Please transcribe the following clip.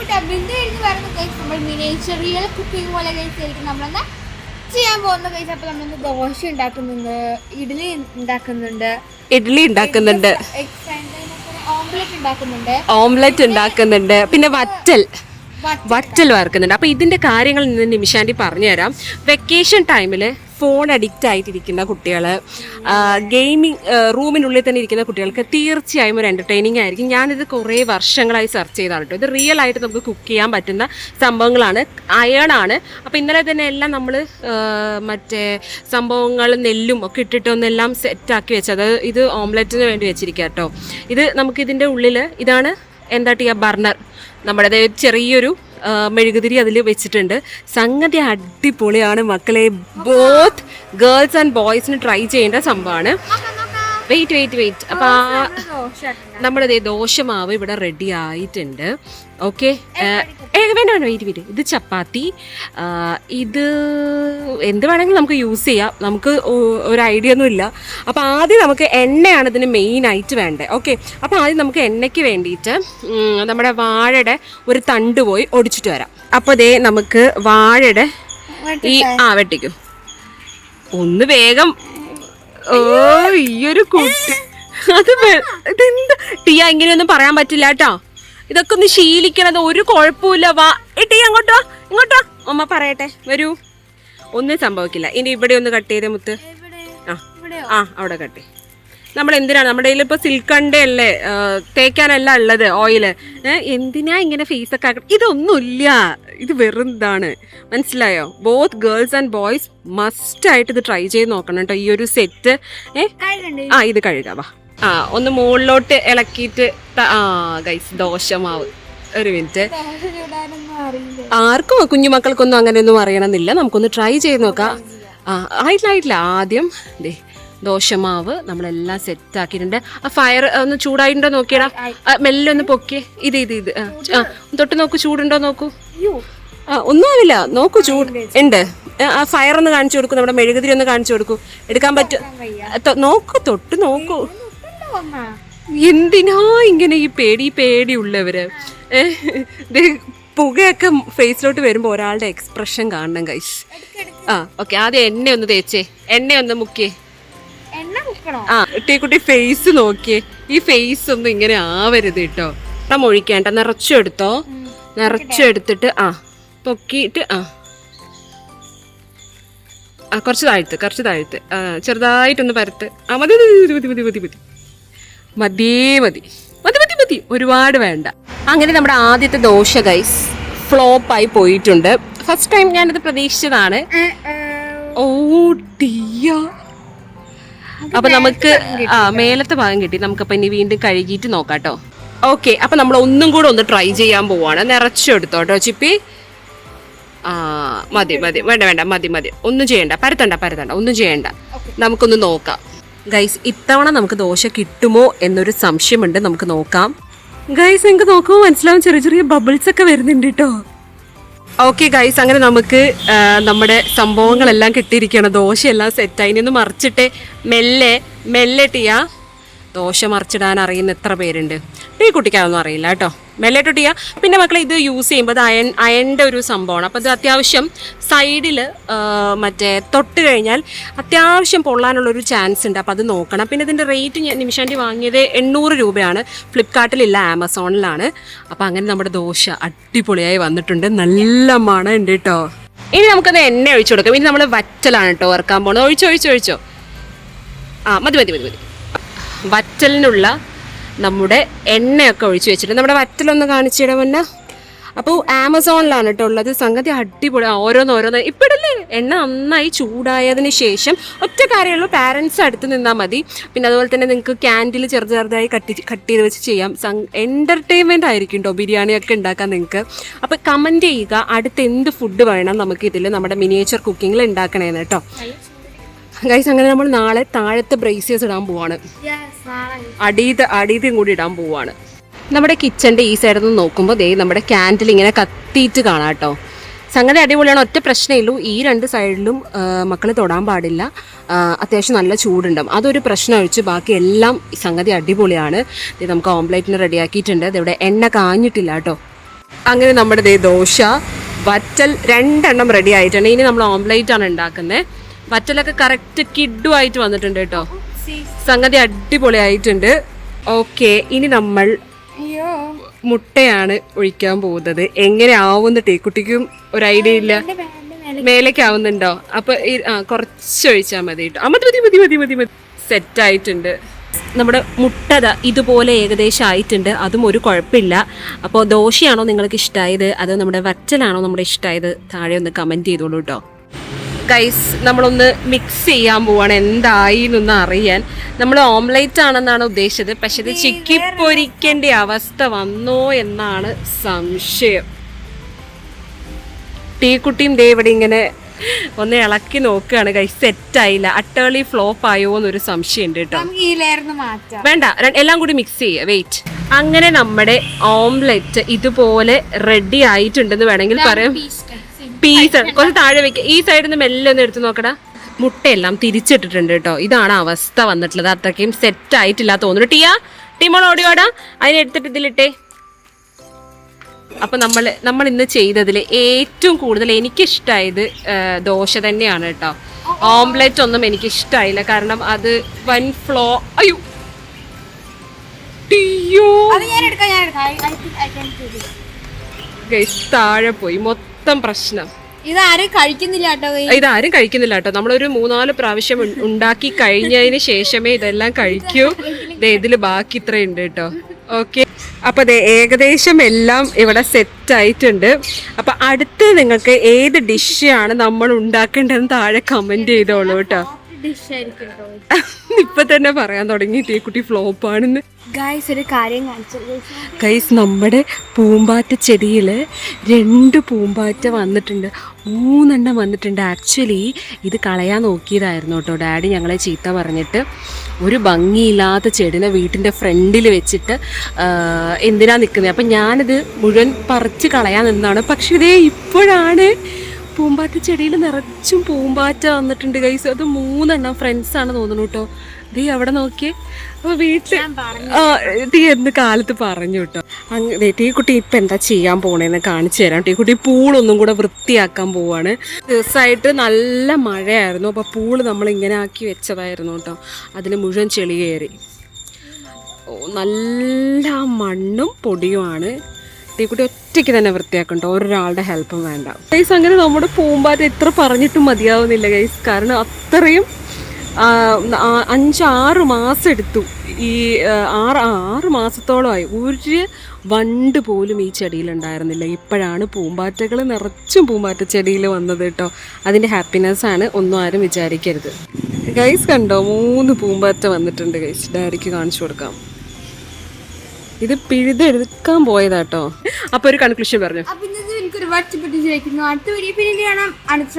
വിട്ടാ ബിന്ദു എഴുതി വരുന്ന കേസ് നമ്മൾ മിനേച്ചർ റിയൽ കുക്കിംഗ് പോലെ കേസ് ആയിരിക്കും നമ്മളെന്നാ ചെയ്യാൻ പോകുന്ന കേസ് അപ്പോൾ നമ്മൾ ദോശ ഉണ്ടാക്കുന്നുണ്ട് ഇഡ്ഡലി ഉണ്ടാക്കുന്നുണ്ട് ഇഡ്ഡലി ഉണ്ടാക്കുന്നുണ്ട്. ഓംലെറ്റ് ഉണ്ടാക്കുന്നുണ്ട്. ഓംലെറ്റ് ഉണ്ടാക്കുന്നുണ്ട്. പിന്നെ വറ്റൽ. വറ്റൽ വറുക്കുന്നുണ്ട്. അപ്പോൾ ഇതിന്റെ കാര്യങ്ങൾ നിന്ന് നിമിഷാന്റി പറഞ്ഞുതരാം. വെക്കേഷൻ ടൈമിൽ ഫോൺ അഡിക്റ്റ് ആയിട്ടിരിക്കുന്ന കുട്ടികൾ ഗെയിമിംഗ് റൂമിനുള്ളിൽ തന്നെ ഇരിക്കുന്ന കുട്ടികൾക്ക് തീർച്ചയായും ഒരു എന്റർടൈനിങ് ആയിരിക്കും. ഞാനിത് കുറേ വർഷങ്ങളായി സെർച്ച് ചെയ്താണ് കേട്ടോ ഇത് റിയൽ ആയിട്ട് നമുക്ക് കുക്ക് ചെയ്യാൻ പറ്റുന്ന സംഭവങ്ങളാണ്. അയൺ ആണ്. അപ്പോൾ ഇന്നലെ തന്നെ എല്ലാം നമ്മൾ മറ്റേ സംഭവങ്ങൾ നെല്ലും ഒക്കെ ഇട്ടിട്ട് ഒന്നെല്ലാം സെറ്റാക്കി വെച്ചത് ഇത് ഓംലെറ്റിന് വേണ്ടി വെച്ചിരിക്കുക കേട്ടോ ഇത് നമുക്കിതിന്റെ ഉള്ളിൽ ഇതാണ് എന്താ ചെയ്യുക ബർണർ നമ്മുടെ ചെറിയൊരു മെഴുകുതിരി അതിൽ വെച്ചിട്ടുണ്ട് സംഗതി അടിപൊളിയാണ് മക്കളെ ബോത്ത് ഗേൾസ് ആൻഡ് ബോയ്സിന് ട്രൈ ചെയ്യേണ്ട സംഭവമാണ്. വെയിറ്റ് വെയിറ്റ് വെയിറ്റ് അപ്പൊ. നമ്മുടെ ദോശമാവ് ഇവിടെ റെഡി ആയിട്ടുണ്ട്. ഓക്കെ വേണ്ട വേണ്ട. വെയിറ്റ് വെയിറ്റ് ഇത് ചപ്പാത്തി. ഇത് എന്ത് വേണമെങ്കിലും നമുക്ക് യൂസ് ചെയ്യാം. നമുക്ക് ഒരു ഐഡിയ ഒന്നും ഇല്ല. അപ്പോൾ ആദ്യം നമുക്ക് എണ്ണയാണ് ഇതിന് മെയിൻ ആയിട്ട് വേണ്ടത് ഓക്കെ അപ്പോൾ ആദ്യം നമുക്ക് എണ്ണയ്ക്ക് വേണ്ടിയിട്ട് നമ്മുടെ വാഴയുടെ ഒരു തണ്ട് പോയി ഒടിച്ചിട്ട് വരാം. അപ്പോൾ ദേ നമുക്ക് വാഴയുടെ ഈ ആ വെട്ടിക്കും. ഒന്ന് വേഗം ഓ ഈയൊരു കുട്ടി. അത് ഇതെന്താ? ടിയ ഇങ്ങനെയൊന്നും പറയാൻ പറ്റില്ല കേട്ടോ. ഇതൊക്കെ ഒന്ന് ശീലിക്കണത് ഒരു കുഴപ്പമില്ല വാ ടീ അങ്ങോട്ട് വാ അങ്ങോട്ടോ വാ, ഇങ്ങോട്ടോ അമ്മ പറയട്ടെ വരൂ. ഒന്നും സംഭവിക്കില്ല. ഇനി ഇവിടെ ഒന്ന് കട്ട് ചെയ്തേ മുത്ത്. ആ ആ അവിടെ കട്ട് ചെയ്യ്. നമ്മൾ എന്തിനാണ് നമ്മുടെ കയ്യിൽ ഇപ്പോൾ സിൽക്കണ്ടേ അല്ലേ? തേക്കാനല്ല ഉള്ളത് ഓയിൽ എന്തിനാ ഇങ്ങനെ ഫേസ് ഒക്കെ ആക്കണം ഇതൊന്നുമില്ല. ഇത് വെറും ഇതാണ്. മനസ്സിലായോ? Both girls and boys must ആയിട്ട് ഇത് ട്രൈ ചെയ്ത് നോക്കണം കേട്ടോ. ഈ ഒരു സെറ്റ് ആ ഇത് കഴുകാം വാ. ആ ഒന്ന് മുകളിലോട്ട് ഇളക്കിയിട്ട് ആ ഗൈസ് ദോശമാവ് ഒരു മിനിറ്റ് ആർക്കും കുഞ്ഞുമക്കൾക്കൊന്നും അങ്ങനെയൊന്നും അറിയണമെന്നില്ല. നമുക്കൊന്ന് ട്രൈ ചെയ്ത് നോക്കാം. ആ ആയിട്ടില്ല ആയിട്ടില്ല. ആദ്യം ദേ ദോശമാവ് നമ്മളെല്ലാം സെറ്റ് ആക്കിയിട്ടുണ്ട് ആ ഫയർ ഒന്ന് ചൂടായിട്ടുണ്ടോ നോക്കിയടാ. മെല്ലെ ഒന്ന് പൊക്കിയേ. ഇത് ഇത് ഇത്. ആ, തൊട്ട് നോക്കൂ ചൂടുണ്ടോ നോക്കൂ. ആ ഒന്നും ആവില്ല. നോക്കൂ ചൂട്. ഉണ്ട്. ആ ഫയർ ഒന്ന് കാണിച്ചു കൊടുക്കൂ. നമ്മുടെ മെഴുകുതിരി ഒന്ന് കാണിച്ചു കൊടുക്കൂ. എടുക്കാൻ പറ്റും നോക്കൂ തൊട്ട് നോക്കൂ. എന്തിനാ ഇങ്ങനെ ഈ പേടി പേടി ഉള്ളവര്? പുകയൊക്കെ ഫേസിലോട്ട് വരുമ്പോൾ ഒരാളുടെ എക്സ്പ്രഷൻ കാണണം കൈസ് ആ ഓക്കെ ആദ്യം എണ്ണ ഒന്ന് തേച്ചേ. എണ്ണ ഒന്ന് മുക്കിയേ. ആ ടീക്കുട്ടി ഫേസ് നോക്കിയേ ഈ ഫേസ് ഒന്നും ഇങ്ങനെ ആവരുത് കേട്ടോ ഇപ്പം ഒഴിക്കേണ്ട നിറച്ചെടുത്തോ. നിറച്ചെടുത്തിട്ട് ആ പൊക്കിയിട്ട് ആ. ആ കുറച്ച് താഴ്ത്ത് കുറച്ച് താഴ്ത്ത്. ആ ചെറുതായിട്ടൊന്ന് പരത്ത്. ആ മതി മതി മതി മതി മതി മതി മതിയേ മതി മതി. മതി മതി ഒരുപാട് വേണ്ട. അങ്ങനെ നമ്മുടെ ആദ്യത്തെ ദോശ ഗൈസ് ഫ്ലോപ്പായി പോയിട്ടുണ്ട്. ഫസ്റ്റ് ടൈം ഞാനിത് പ്രതീക്ഷിച്ചതാണ്. ഓ ടിയ അപ്പൊ നമുക്ക് ആ മേലത്തെ ഭാഗം കിട്ടി. നമുക്ക് അപ്പൊ ഇനി വീണ്ടും കഴുകിയിട്ട് നോക്കാട്ടോ കേട്ടോ ഓക്കെ അപ്പൊ നമ്മൾ ഒന്നും കൂടെ ഒന്ന് ട്രൈ ചെയ്യാൻ പോവാണ്. നിറച്ചെടുത്തോ കേട്ടോ ചിപ്പി? ആ മതി മതി. വേണ്ട വേണ്ട മതി മതി. ഒന്നും ചെയ്യണ്ട. പരത്തണ്ട പരത്തണ്ട. ഒന്നും ചെയ്യണ്ട. നമുക്കൊന്ന് നോക്കാം. ഗൈസ് ഇത്തവണ നമുക്ക് ദോശ കിട്ടുമോ എന്നൊരു സംശയമുണ്ട്. നമുക്ക് നോക്കാം. ഗൈസ് നിങ്ങൾക്ക് നോക്കുമ്പോൾ മനസ്സിലാവും ചെറിയ ചെറിയ ബബിൾസ് ഒക്കെ വരുന്നുണ്ട് കേട്ടോ ഓക്കെ ഗൈസ് അങ്ങനെ നമുക്ക് നമ്മുടെ സംഭവങ്ങളെല്ലാം കിട്ടിയിരിക്കുകയാണ്. ദോശയെല്ലാം സെറ്റായി നിന്ന് മറിച്ചിട്ട് മെല്ലെ മെല്ലെ ടിയ. ദോശ മറിച്ചിടാൻ അറിയുന്ന എത്ര പേരുണ്ട്? ഈ കുട്ടിക്കാതൊന്നും അറിയില്ല കേട്ടോ. മെല്ലെ ടിയ പിന്നെ മക്കളെ ഇത് യൂസ് ചെയ്യുമ്പോൾ അത് അയൺ അയണിന്റെ ഒരു സംഭവമാണ്. അപ്പോൾ ഇത് അത്യാവശ്യം സൈഡിൽ മറ്റേ തൊട്ട് കഴിഞ്ഞാൽ അത്യാവശ്യം പൊള്ളാനുള്ളൊരു ചാൻസ് ഉണ്ട്. അപ്പോൾ അത് നോക്കണം. പിന്നെ ഇതിന്റെ റേറ്റ് ഞാൻ നിമിഷാന്റെ വാങ്ങിയത് എണ്ണൂറ് രൂപയാണ്. ഫ്ലിപ്കാർട്ടിലില്ല ആമസോണിലാണ്. അപ്പോൾ അങ്ങനെ നമ്മുടെ ദോശ അടിപൊളിയായി വന്നിട്ടുണ്ട്. നല്ല മണം ഉണ്ട് കേട്ടോ. ഇനി നമുക്കത് എണ്ണ ഒഴിച്ചു കൊടുക്കാം. ഇനി നമ്മൾ വറ്റലാണ് കേട്ടോ വറുക്കാൻ പോകുന്നത് ഒഴിച്ചോ ഒഴിച്ചോ ഒഴിച്ചോ. ആ മതി മതി മതി മതി. വറ്റലിനുള്ള നമ്മുടെ എണ്ണയൊക്കെ ഒഴിച്ചു വെച്ചിട്ട് നമ്മുടെ വറ്റലൊന്ന് കാണിച്ചിടാൻ മുന്നേ അപ്പോൾ ആമസോണിലാണ് കേട്ടോ ഉള്ളത്. സംഗതി അടിപൊളി. ഓരോന്നോരോന്ന് ഓരോന്ന് ഓരോന്ന്. ഇപ്പിടല്ലേ എണ്ണ നന്നായി ചൂടായതിന് ശേഷം ഒറ്റ കാര്യമുള്ളൂ. പാരൻസ് അടുത്ത് നിന്നാൽ മതി. പിന്നെ അതുപോലെ തന്നെ നിങ്ങൾക്ക് ക്യാൻഡിൽ ചെറു ചെറുതായി കട്ടി കട്ട് ചെയ്ത് വെച്ച് ചെയ്യാം. എന്റർടൈൻമെന്റ് ആയിരിക്കും കേട്ടോ ബിരിയാണിയൊക്കെ ഉണ്ടാക്കാൻ നിങ്ങൾക്ക് അപ്പോൾ കമന്റ് ചെയ്യുക. അടുത്ത് എന്ത് ഫുഡ് വേണം നമുക്ക് ഇതിൽ നമ്മുടെ മിനിയേച്ചർ കുക്കിങ്ങിൽ ഉണ്ടാക്കണേന്ന് കേട്ടോ ഗൈസ് അങ്ങനെ നമ്മൾ നാളെ താഴത്തെ ബ്രേസിയേഴ്സ് ഇടാൻ പോവാണ്. അടീത്ത് അടീതയും കൂടി ഇടാൻ പോവാണ്. നമ്മുടെ കിച്ചന്റെ ഈ സൈഡിൽ നിന്ന് നോക്കുമ്പോൾ ദേ നമ്മുടെ ക്യാൻഡിൽ ഇങ്ങനെ കത്തിയിട്ട് കാണാം കേട്ടോ. സംഗതി അടിപൊളിയാണ് ഒറ്റ പ്രശ്നമുള്ളൂ ഈ രണ്ട് സൈഡിലും മക്കൾ തൊടാൻ പാടില്ല. അത്യാവശ്യം നല്ല ചൂടുണ്ടാവും. അതൊരു പ്രശ്നം ഒഴിച്ച് ബാക്കി എല്ലാം സംഗതി അടിപൊളിയാണ്. ഇത് നമുക്ക് ഓംപ്ലേറ്റിന് റെഡിയാക്കിയിട്ടുണ്ട്. ഇതിവിടെ എണ്ണ കാഞ്ഞിട്ടില്ല കേട്ടോ. അങ്ങനെ നമ്മുടെ ദേ ദോശ വറ്റൽ രണ്ടെണ്ണം റെഡി ആയിട്ടുണ്ട്. ഇനി നമ്മൾ ഓംപ്ലേറ്റ് ആണ് ഉണ്ടാക്കുന്നത്. വറ്റലൊക്കെ കറക്റ്റ് കിഡുമായിട്ട് വന്നിട്ടുണ്ട് കേട്ടോ. സംഗതി അടിപൊളിയായിട്ടുണ്ട്. ഓക്കെ ഇനി നമ്മൾ മുട്ടയാണ് ഒഴിക്കാൻ പോകുന്നത്. എങ്ങനെ ആവുന്ന ടീക്കുട്ടിക്കും ഒരു ഐഡിയ ഇല്ല. മേലേക്ക്. ആവുന്നുണ്ടോ? അപ്പൊ കുറച്ച് ഒഴിച്ചാൽ മതി കേട്ടോ. ആ മതി മതി മതി മതി മതി സെറ്റ് ആയിട്ടുണ്ട്. നമ്മുടെ മുട്ടത ഇതുപോലെ ഏകദേശം ആയിട്ടുണ്ട്. അതും ഒരു കുഴപ്പമില്ല. അപ്പോൾ ദോശയാണോ നിങ്ങൾക്ക് ഇഷ്ടമായത് അത് നമ്മുടെ വറ്റലാണോ നമ്മുടെ ഇഷ്ടമായത് താഴെ ഒന്ന് കമന്റ് ചെയ്തോളൂ കേട്ടോ. ഗൈസ് നമ്മളൊന്ന് മിക്സ് ചെയ്യാൻ പോവാണ്. എന്തായി എന്നൊന്ന് അറിയാൻ. നമ്മൾ ഓംലേറ്റ് ആണെന്നാണ് ഉദ്ദേശിച്ചത്. പക്ഷെ ഇത് ചിക്കി പൊരിക്കേണ്ട അവസ്ഥ വന്നോ എന്നാണ് സംശയം. ടീക്കുട്ടിയും ദേ ഇവിടെ ഇങ്ങനെ ഒന്ന് ഇളക്കി നോക്കുകയാണ്. ഗൈസ് സെറ്റ് ആയില്ല. അട്ടേളി ഫ്ലോപ്പ് ആയോ എന്നൊരു സംശയം ഉണ്ട് കേട്ടോ വേണ്ട. എല്ലാം കൂടി മിക്സ് ചെയ്യുക. വെയിറ്റ് അങ്ങനെ നമ്മുടെ ഓംലെറ്റ് ഇതുപോലെ റെഡി ആയിട്ടുണ്ടെന്ന് വേണമെങ്കിൽ പറയാം. പീസ് കുറച്ച് താഴെ വെക്കുക ഈ സൈഡിൽ നിന്ന് മെല്ലെ ഒന്ന് എടുത്ത് നോക്കടാ. മുട്ടയെല്ലാം തിരിച്ചിട്ടിട്ടുണ്ട് കേട്ടോ. ഇതാണ് അവസ്ഥ വന്നിട്ടുള്ളത്. അത്രയ്ക്കും സെറ്റ് ആയിട്ടില്ല തോന്നുന്നു ടിയാ ടീമോൾ ഓടിയോടാ അതിനെടുത്തിട്ട് ഇതിലിട്ടേ. അപ്പൊ നമ്മൾ നമ്മൾ ഇന്ന് ചെയ്തതിൽ ഏറ്റവും കൂടുതൽ എനിക്കിഷ്ടമായത് ദോശ തന്നെയാണ് കേട്ടോ. ഓംലെറ്റ് ഒന്നും എനിക്ക് ഇഷ്ടമായില്ല കാരണം അത് വൻ ഫ്ലോ അയ്യോ! ടിയോ! താഴെ പോയി. മൊത്തം പ്രശ്നം. ഇതാരും കഴിക്കുന്നില്ല കേട്ടോ. ഇതാരും കഴിക്കുന്നില്ല കേട്ടോ. നമ്മളൊരു മൂന്നാൽ പ്രാവശ്യം ഉണ്ടാക്കി കഴിഞ്ഞതിന് ശേഷമേ ഇതെല്ലാം കഴിക്കൂ. ഇതിൽ ബാക്കി ഇത്രയുണ്ട് കേട്ടോ. ഓക്കെ. അപ്പൊ അതെ ഏകദേശം എല്ലാം ഇവിടെ സെറ്റ് ആയിട്ടുണ്ട്. അപ്പൊ അടുത്ത് നിങ്ങൾക്ക് ഏത് ഡിഷാണ് നമ്മൾ ഉണ്ടാക്കേണ്ടതെന്ന് താഴെ കമന്റ് ചെയ്തോളൂ കേട്ടോ. ഇപ്പൊ തന്നെ പറയാൻ തുടങ്ങി തീക്കുട്ടി ഫ്ലോപ്പ് ആണെന്ന്. ഗൈസ് ഒരു കാര്യം കാണിച്ചു. കൈസ് നമ്മുടെ പൂമ്പാറ്റ ചെടിയിൽ രണ്ട് പൂമ്പാറ്റ വന്നിട്ടുണ്ട്. മൂന്നെണ്ണം വന്നിട്ടുണ്ട്. ആക്ച്വലി ഇത് കളയാൻ നോക്കിയതായിരുന്നു കേട്ടോ. ഡാഡി ഞങ്ങളെ ചീത്ത പറഞ്ഞിട്ട് ഒരു ഭംഗിയില്ലാത്ത ചെടിനെ വീട്ടിന്റെ ഫ്രണ്ടിൽ വെച്ചിട്ട് എന്തിനാ നിൽക്കുന്നത് അപ്പം ഞാനിത് മുഴുവൻ പറിച്ച് കളയാൻ നിന്നാണ് പക്ഷേ ഇതേ ഇപ്പോഴാണ് പൂമ്പാറ്റ ചെടിയിൽ നിറച്ചും പൂമ്പാറ്റ വന്നിട്ടുണ്ട് ഗൈസ് അത് മൂന്നെണ്ണം ഫ്രണ്ട്സാണ് തോന്നുന്നു കേട്ടോ. ദേ അവിടെ നോക്കിയേ. അപ്പൊ വീട്ടിൽ ടീ എന്ന് കാലത്ത് പറഞ്ഞു കേട്ടോ. അങ്ങനെ ടീ കുട്ടി ഇപ്പൊ എന്താ ചെയ്യാൻ പോണേന്ന് കാണിച്ചു തരാം. ടീ കുട്ടി പൂളൊന്നും കൂടെ വൃത്തിയാക്കാൻ പോവാണ്. ദിവസമായിട്ട് നല്ല മഴയായിരുന്നു. അപ്പൊ പൂൾ നമ്മൾ ഇങ്ങനെ ആക്കി വെച്ചതായിരുന്നു കേട്ടോ. അതിൽ മുഴുവൻ ചെളി കയറി. ഓ നല്ല മണ്ണും പൊടിയുമാണ്. ടീക്കുട്ടി ഒറ്റയ്ക്ക് തന്നെ വൃത്തിയാക്കണ്ട. ഒരാളുടെ ഹെൽപ്പും വേണ്ട. ഗൈസ് അങ്ങനെ നമ്മുടെ പൂമ്പാറ്റ എത്ര പറഞ്ഞിട്ടും മതിയാവുന്നില്ല ഗൈസ് കാരണം അത്രയും അഞ്ചാറ് മാസം എടുത്തു. ഈ ആറ് ആറ് മാസത്തോളമായി ഒരു വണ്ട് പോലും ഈ ചെടിയിൽ ഉണ്ടായിരുന്നില്ല. ഇപ്പോഴാണ് പൂമ്പാറ്റകൾ നിറച്ചും പൂമ്പാറ്റ ചെടിയിൽ വന്നത് കേട്ടോ. അതിന്റെ ഹാപ്പിനെസ് ആണ് ഒന്നും ആരും വിചാരിക്കരുത്. ഗൈസ് കണ്ടോ? മൂന്ന് പൂമ്പാറ്റ വന്നിട്ടുണ്ട് ഗൈസ് ഡയറിക്ക് കാണിച്ചു കൊടുക്കാം. ഇത് പിഴുതെടുക്കാൻ പോയതാട്ടോ. അപ്പൊ ഒരു കൺക്ലൂഷൻ പറഞ്ഞു. അപ്പൊ അടുത്ത വീഡിയോ പിന്നെ കാണാം. അടുത്ത